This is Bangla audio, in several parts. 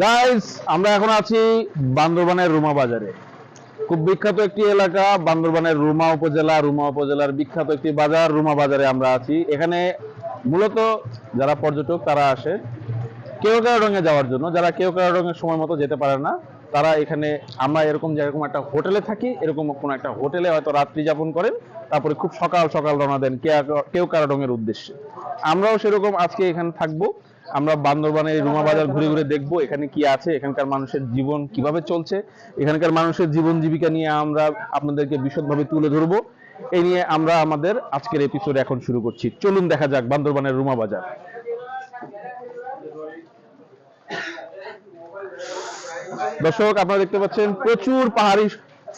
গাইস আমরা এখন আছি বান্দরবানের রুমা বাজারে। খুব বিখ্যাত একটি এলাকা, বান্দরবানের রুমা উপজেলা, রুমা উপজেলার বিখ্যাত একটি বাজার, রুমা বাজারে আমরা আছি। এখানে মূলত যারা পর্যটক, তারা আসে। কেউ রঙে যাওয়ার জন্য, যারা কেউ রঙের সময় মতো যেতে পারে না, তারা এখানে আমরা এরকম যেরকম একটা হোটেলে থাকি, এরকম কোনো একটা হোটেলে হয়তো রাত্রি যাপন করেন, তারপরে খুব সকাল সকাল রওনা দেন কেউ রঙের উদ্দেশ্যে। আমরাও সেরকম আজকে এখানে থাকব। আমরা বান্দরবানের রুমা বাজার ঘুরে ঘুরে দেখব এখানে কি আছে এখানকার মানুষের জীবন কীভাবে চলছে এখানকার মানুষের জীবন জীবিকা নিয়ে আমরা আপনাদেরকে বিশদভাবে তুলে ধরবো। এই নিয়ে আমরা আমাদের আজকের এপিসোড এখন শুরু করছি। চলুন দেখা যাক বান্দরবানের রুমা বাজার। দর্শক আপনারা দেখতে পাচ্ছেন প্রচুর পাহাড়ি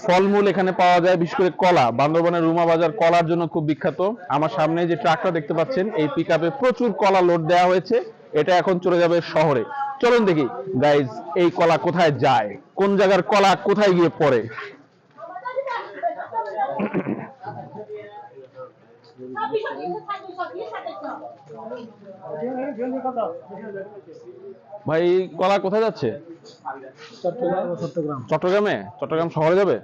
ফলমূল এখানে পাওয়া যায় বিশেষ করে কলা। বান্দরবানের রুমা বাজার কলার জন্য খুব বিখ্যাত। আমার সামনে যে ট্রাকটা দেখতে পাচ্ছেন এই পিক প্রচুর কলা লোড দেওয়া হয়েছে। এটা এখন চলে যাবে শহরে। চলুন দেখি গাইজ এই কলা কোথায় যায়? কোন জায়গার কলা কোথায় গিয়ে পড়ে? ভাই কলা কোথায় যাচ্ছে? চট্টগ্রামে। চট্টগ্রাম? শহরে যাবে?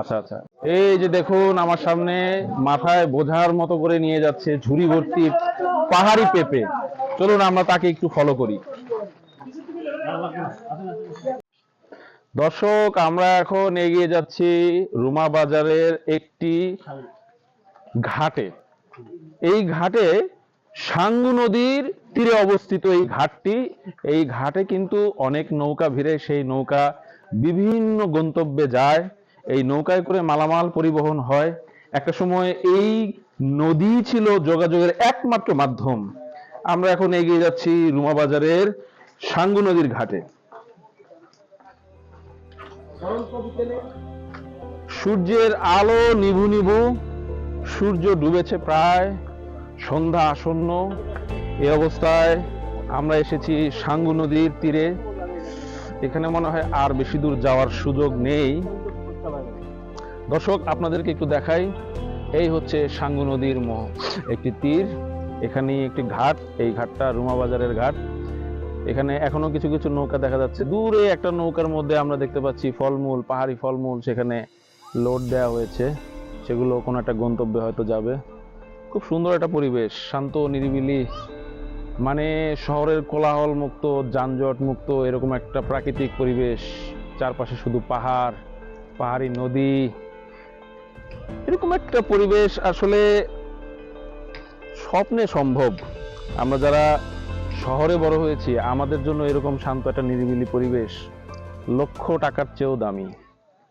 আচ্ছা আচ্ছা। এই যে দেখুন আমার সামনে মাথায় বোঝার মতো করে নিয়ে যাচ্ছে ঝুড়ি ভর্তি পাহাড়ি পেঁপে। চলুন, আমরা তাকে একটু ফলো করি। দর্শক, আমরা এখন এগিয়ে যাচ্ছি রুমা বাজারের একটি ঘাটে। এই ঘাটে সাঙ্গু নদীর তীরে অবস্থিত এই ঘাটটি। এই ঘাটে কিন্তু অনেক নৌকা ভিড়ে, সেই নৌকা বিভিন্ন গন্তব্যে যায়। এই নৌকায় করে মালামাল পরিবহন হয়। একটা সময় এই নদী ছিল যোগাযোগের একমাত্র মাধ্যম। আমরা এখন এগিয়ে যাচ্ছি রুমা বাজারের সাঙ্গু নদীর ঘাটে। সূর্যের আলো নিভু নিভু, সূর্য ডুবেছে প্রায়, সন্ধ্যা আসন্ন। এই অবস্থায় আমরা এসেছি সাঙ্গু নদীর তীরে। এখানে মনে হয় আর বেশি দূর যাওয়ার সুযোগ নেই। দর্শক, আপনাদেরকে একটু দেখাই, এই হচ্ছে সাঙ্গু নদীর একটি তীর। এখানে একটি ঘাট, এই ঘাটটা রুমা বাজারের ঘাট। এখানে এখনও কিছু কিছু নৌকা দেখা যাচ্ছে। দূরে একটা নৌকার মধ্যে আমরা দেখতে পাচ্ছি ফলমূল, পাহাড়ি ফলমূল, সেখানে লোড দেওয়া হয়েছে। সেগুলো কোনো একটা গন্তব্যে হয়তো যাবে। খুব সুন্দর একটা পরিবেশ, শান্ত, নিরিবিলি মানে শহরের কোলাহল মুক্ত যানজট মুক্ত এরকম একটা প্রাকৃতিক পরিবেশ। চারপাশে শুধু পাহাড়, পাহাড়ি নদী। এরকম একটা পরিবেশ আসলে স্বপ্নে সম্ভব। আমরা যারা শহরে বড় হয়েছি, আমাদের জন্য এরকম শান্ত একটা নিরিবিলি পরিবেশ লক্ষ টাকার চেয়েও দামি।